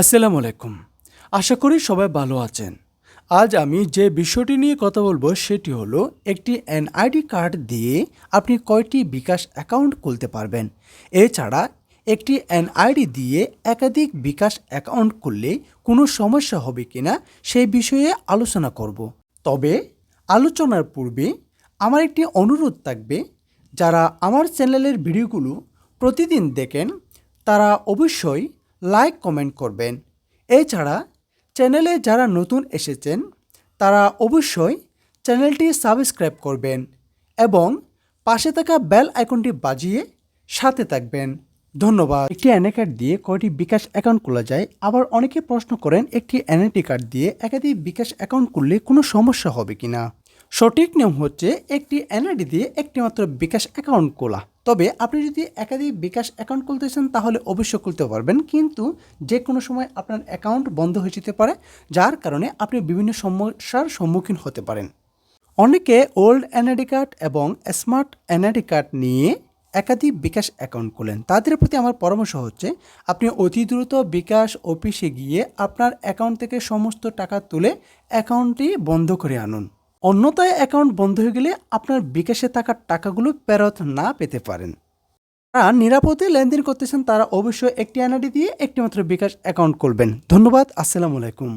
আসসালামু আলাইকুম। আশা করি সবাই ভালো আছেন। আজ আমি যে বিষয়টি নিয়ে কথা বলব সেটি হলো একটি এনআইডি কার্ড দিয়ে আপনি কয়টি বিকাশ অ্যাকাউন্ট খুলতে পারবেন। এছাড়া একটি এনআইডি দিয়ে একাধিক বিকাশ অ্যাকাউন্ট খুললে কোনো সমস্যা হবে কিনা সেই বিষয়ে আলোচনা করব। তবে আলোচনার পূর্বে আমার একটি অনুরোধ থাকবে, যারা আমার চ্যানেলের ভিডিওগুলো প্রতিদিন দেখেন, তারা অবশ্যই লাইক কমেন্ট করবেন। এছাড়া চ্যানেলে যারা নতুন এসেছেন, তারা অবশ্যই চ্যানেলটি সাবস্ক্রাইব করবেন এবং পাশে থাকা বেল আইকনটি বাজিয়ে সাথে থাকবেন। ধন্যবাদ। একটি এনএ কার্ড দিয়ে কয়টি বিকাশ অ্যাকাউন্ট খোলা যায়? আবার অনেকে প্রশ্ন করেন, একটি এনআইটি কার্ড দিয়ে একাধিক বিকাশ অ্যাকাউন্ট করলে কোনো সমস্যা হবে কিনা? সঠিক নিয়ম হচ্ছে, একটি এনআইডি দিয়ে একটি মাত্র বিকাশ অ্যাকাউন্ট খোলা। তবে আপনি যদি একাধিক বিকাশ অ্যাকাউন্ট খুলতে চান, তাহলে অবশ্যই খুলতে পারবেন। কিন্তু যে কোনো সময় আপনার অ্যাকাউন্ট বন্ধ হয়ে যেতে পারে, যার কারণে আপনি বিভিন্ন সমস্যার সম্মুখীন হতে পারেন। অনেকে ওল্ড এনআইডি কার্ড এবং স্মার্ট এনআইডি কার্ড নিয়ে একাধিক বিকাশ অ্যাকাউন্ট খোলেন। তাদের প্রতি আমার পরামর্শ হচ্ছে, আপনি অতি দ্রুত বিকাশ অফিসে গিয়ে আপনার অ্যাকাউন্ট থেকে সমস্ত টাকা তুলে অ্যাকাউন্টটি বন্ধ করে আনুন। অন্যথায় অ্যাকাউন্ট বন্ধ হয়ে গেলে আপনার বিকাশে থাকা টাকাগুলো ফেরত না পেতে পারেন। তারা নিরাপদে লেনদেন করতেছেন তারা অবশ্যই একটি এনআইডি দিয়ে একটিমাত্র বিকাশ অ্যাকাউন্ট করবেন ধন্যবাদ, আসসালামু আলাইকুম।